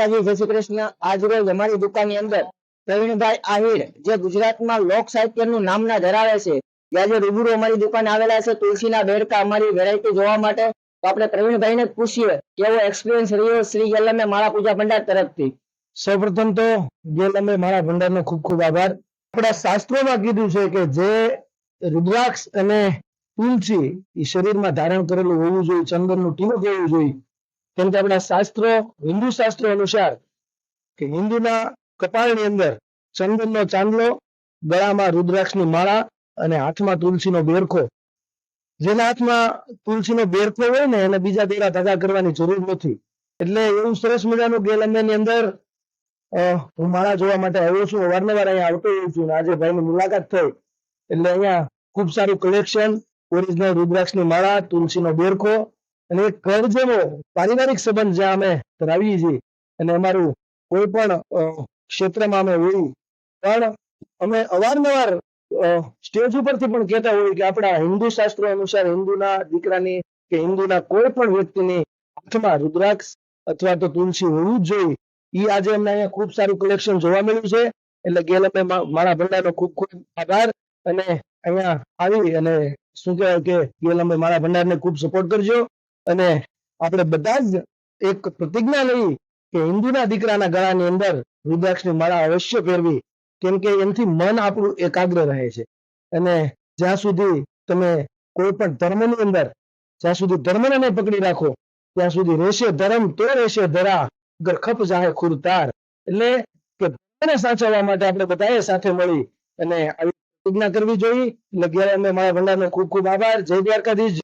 માતાજી જય શ્રી કૃષ્ણ આજ રોજ અમારી દુકાનની અંદર પ્રવીણભાઈ આહિર, જે ગુજરાતમાં લોક સાહિત્યનું નામના ધરાવે છે. આજે રૂબરૂ અમારી દુકાન આવેલા છે. તુલસીના બેડકા અમારી વેરાયટી જોવા માટે. તો આપણે પ્રવીણભાઈને જ પૂછીએ કેવો એક્સપિરિયન્સ રહ્યો શ્રી ગેલમે માળા પૂજા ભંડાર તરફથી? સૌપ્રથમ તો ગેલમે મારા ભંડારનો ખૂબ ખૂબ આભાર. આપણા શાસ્ત્રોમાં કીધું છે કે જે રુદ્રાક્ષ અને તુલસી એ શરીરમાં ધારણ કરેલું હોવું જોઈએ, ચંદનનું ટીમક હોવું જોઈએ. કેમ કે આપણા શાસ્ત્રો, હિન્દુ શાસ્ત્રો અનુસાર કે હિન્દુના કપાળની અંદર ચંદનનો ચાંદલો, ગળામાં રુદ્રાક્ષની માળા અને હાથમાં તુલસીનો બેરખો. જેના હાથમાં તુલસીનો બેરખો હોય ને, એને બીજા દેરા ધગા કરવાની જરૂર નથી. એટલે એવું સરસ મજાનું ગેલંબેની અંદર હું માળા જોવા માટે આવ્યો છું. અવારનવાર અહીંયા આવતો હોઉં છું આજે ભાઈની મુલાકાત થઈ. એટલે અહીંયા ખૂબ સારું કલેક્શન ઓરિજિનલ રુદ્રાક્ષની માળા, તુલસીનો બેરખો અને એ ઘર જેવો પારિવારિક સંબંધ જ્યાં અમે ધરાવીએ છીએ અને અમારું કોઈ પણ ક્ષેત્રમાં અમે હોઈએ પણ અમે અવારનવાર સ્ટેજ ઉપરથી પણ કહેતા હોઈએ કે આપણા હિન્દુ શાસ્ત્રો અનુસાર હિન્દુના દીકરાની કે હિન્દુના કોઈ પણ વ્યક્તિની હાથમાં રુદ્રાક્ષ અથવા તો તુલસી હોવું જ જોઈએ. એ આજે અમને અહીંયા ખૂબ સારું કલેક્શન જોવા મળ્યું છે, એટલે ગેલ અમે મારા ભંડારનો ખૂબ ખૂબ આભાર અને અહીંયા આવી અને શું કહેવાય કે ગેલ અમે મારા ભંડારને ખૂબ સપોર્ટ કરજો. અને આપણે બધા જ એક પ્રતિજ્ઞા લઈ કે હિન્દુના દીકરાના ગળાની અંદર રુદ્રાક્ષની માળા અવશ્ય પહેરવી કેમ કે એનાથી મન આપણું એકાગ્ર રહે છે. અને જ્યાં સુધી તમે કોઈ પણ ધર્મની અંદર, જ્યાં સુધી ધર્મને પકડી રાખો, ત્યાં સુધી રહેશે ધર્મ, તો રહેશે ધરા ગરખપ જાહે ખુરતાર એટલે કે ધર્મને સાચવવા માટે આપણે બધાએ સાથે મળી અને આવી પ્રતિજ્ઞા કરવી જોઈએ. એટલે અમે મારા ભંડારનો ખૂબ ખૂબ આભાર. જય દ્વારકાધીશ.